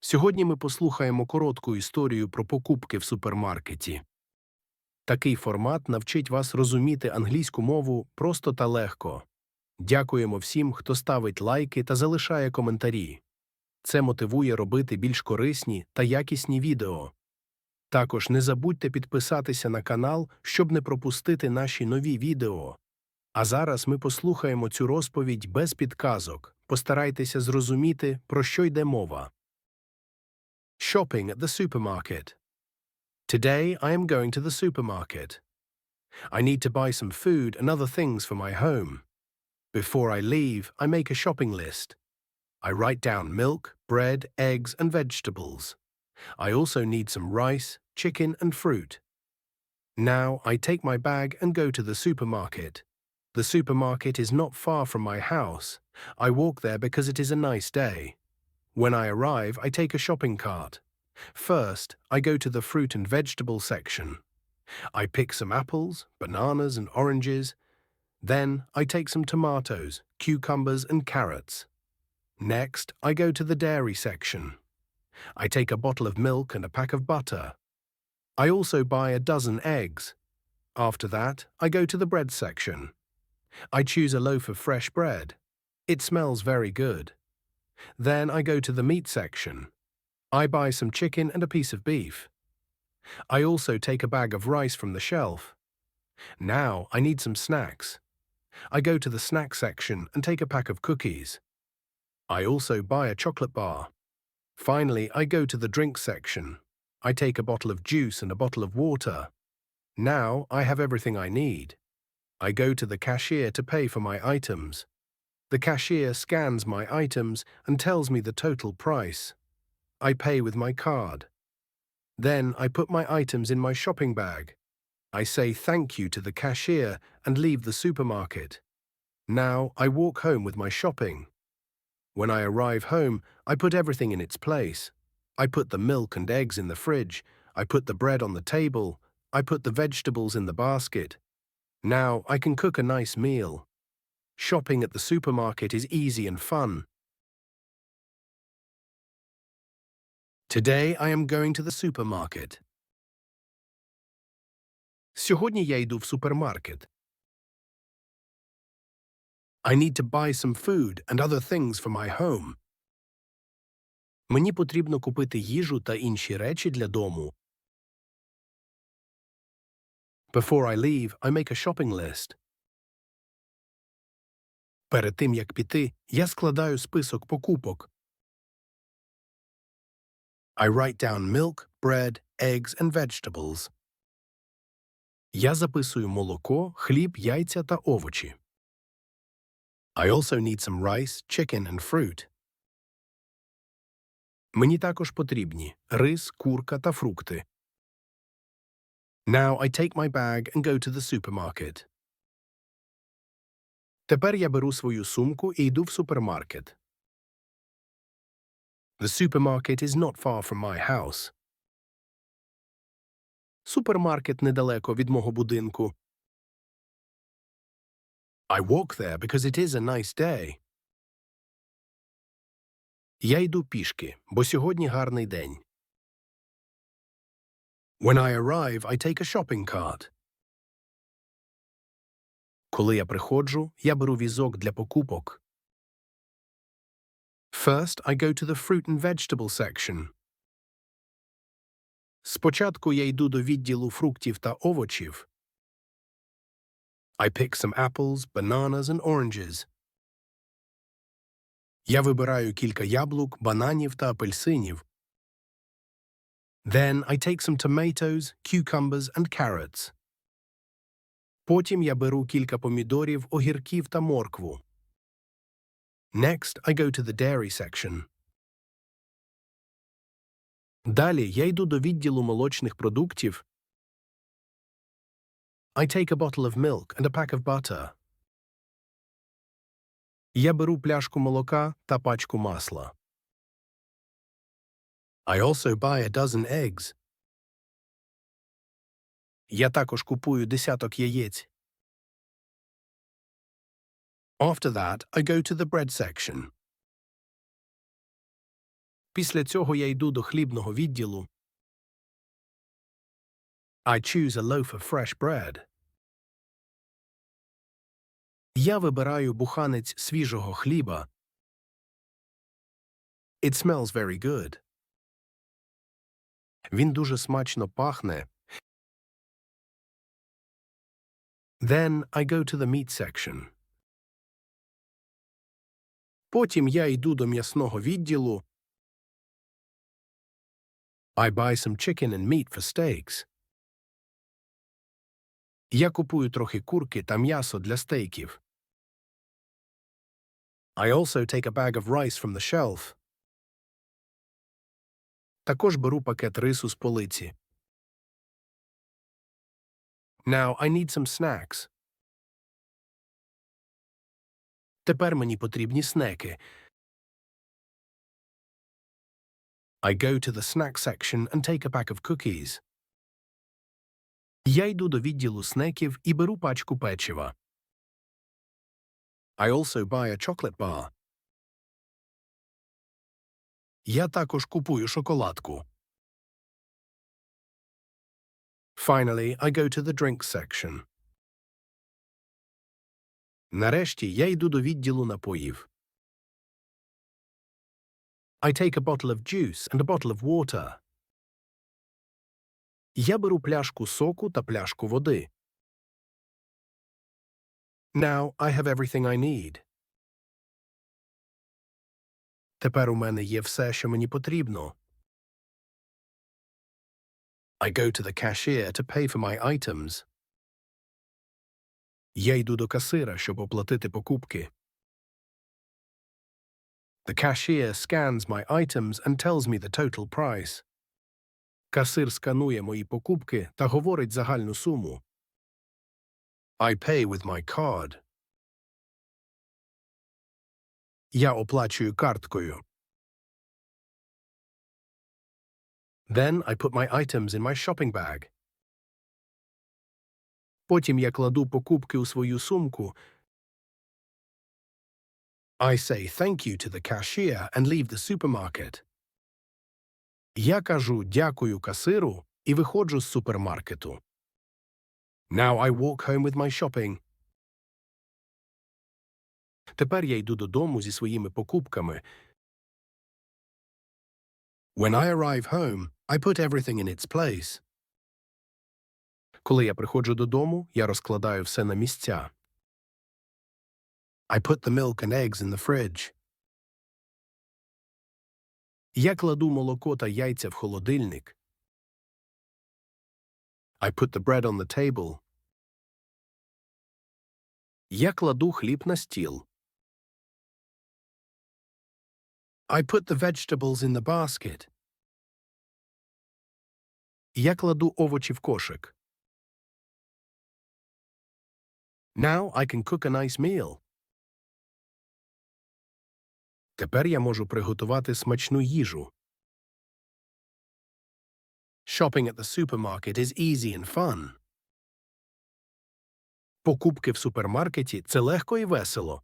Сьогодні ми послухаємо коротку історію про покупки в супермаркеті. Такий формат навчить вас розуміти англійську мову просто та легко. Дякуємо всім, хто ставить лайки та залишає коментарі. Це мотивує робити більш корисні та якісні відео. Також не забудьте підписатися на канал, щоб не пропустити наші нові відео. А зараз ми послухаємо цю розповідь без підказок. Постарайтеся зрозуміти, про що йде мова. Shopping at the supermarket. Today I am going to the supermarket. I need to buy some food and other things for my home. Before I leave, I make a shopping list. I write down milk, bread, eggs, and vegetables. I also need some rice, chicken, and fruit. Now I take my bag and go to the supermarket. The supermarket is not far from my house. I walk there because it is a nice day. When I arrive, I take a shopping cart. First, I go to the fruit and vegetable section. I pick some apples, bananas, and oranges. Then, I take some tomatoes, cucumbers, and carrots. Next, I go to the dairy section. I take a bottle of milk and a pack of butter. I also buy a dozen eggs. After that, I go to the bread section. I choose a loaf of fresh bread. It smells very good. Then I go to the meat section. I buy some chicken and a piece of beef. I also take a bag of rice from the shelf. Now I need some snacks. I go to the snack section and take a pack of cookies. I also buy a chocolate bar. Finally, I go to the drink section. I take a bottle of juice and a bottle of water. Now I have everything I need. I go to the cashier to pay for my items. The cashier scans my items and tells me the total price. I pay with my card. Then I put my items in my shopping bag. I say thank you to the cashier and leave the supermarket. Now I walk home with my shopping. When I arrive home, I put everything in its place. I put the milk and eggs in the fridge. I put the bread on the table. I put the vegetables in the basket. Now I can cook a nice meal Shopping at the supermarket is easy and fun. Today I am going to the supermarket. Сьогодні я йду в супермаркет. I need to buy some food and other things for my home. Мені потрібно купити їжу та інші речі для дому. Before I leave, I make a shopping list. Перед тим, як піти, я складаю список покупок. I write down milk, bread, eggs and vegetables. Я записую молоко, хліб, яйця та овочі. I also need some rice, chicken and fruit. Мені також потрібні рис, курка та фрукти. Now I take my bag and go to the supermarket. Тепер я беру свою сумку і йду в супермаркет. The supermarket is not far from my house. Супермаркет недалеко від мого будинку. I walk there because it is a nice day. Я йду пішки, бо сьогодні гарний день. When I arrive, I take a shopping cart. Коли я приходжу, я беру візок для покупок. First, I go to the fruit and vegetable section. Спочатку я йду до відділу фруктів та овочів. I pick some apples, bananas and oranges. Я вибираю кілька яблук, бананів та апельсинів. Then I take some tomatoes, cucumbers and carrots. Потім я беру кілька помідорів, огірків та моркву. Next, I go to the dairy section. Далі я йду до відділу молочних продуктів. I take a bottle of milk and a pack of butter. Я беру пляшку молока та пачку масла. I also buy a dozen eggs. Я також купую десяток яєць. After that, I go to the bread section. Після цього я йду до хлібного відділу. I choose a loaf of fresh bread. Я вибираю буханець свіжого хліба. It smells very good. Він дуже смачно пахне. Then I go to the meat section. Потім я йду до м'ясного відділу. I buy some chicken and meat for steaks. Я купую трохи курки та м'ясо для стейків. I also take a bag of rice from the shelf. Також беру пакет рису з полиці. Now I need some snacks. Тепер мені потрібні снеки. I go to the snack section and take a pack of cookies. Я йду до відділу снеків і беру пачку печива. I also buy a chocolate bar. Я також купую шоколадку. Finally, I go to the drinks section. Нарешті я йду до відділу напоїв. I take a bottle of juice and a bottle of water. Я беру пляшку соку та пляшку води. Now I have everything I need. Тепер у мене є все, що мені потрібно. I go to the cashier to pay for my items. Я йду до касира, щоб оплатити покупки. The cashier scans my items and tells me the total price. Касир сканує мої покупки та говорить загальну суму. I pay with my card. Я оплачую карткою. Then I put my items in my shopping bag. Потім я кладу покупки у свою сумку. I say thank you to the cashier and leave the supermarket. Я кажу дякую касиру і виходжу з супермаркету. Now I walk home with my shopping. Тепер я йду додому зі своїми покупками. When I arrive home, I put everything in its place. Коли я приходжу додому, я розкладаю все на місця. I put the milk and eggs in the fridge. Я кладу молоко та яйця в холодильник. I put the bread on the table. Я кладу хліб на стіл. I put the vegetables in the basket. Я кладу овочі в кошик. Now I can cook a nice meal. Тепер я можу приготувати смачну їжу. Shopping at the supermarket is easy and fun. Покупки в супермаркеті це легко і весело.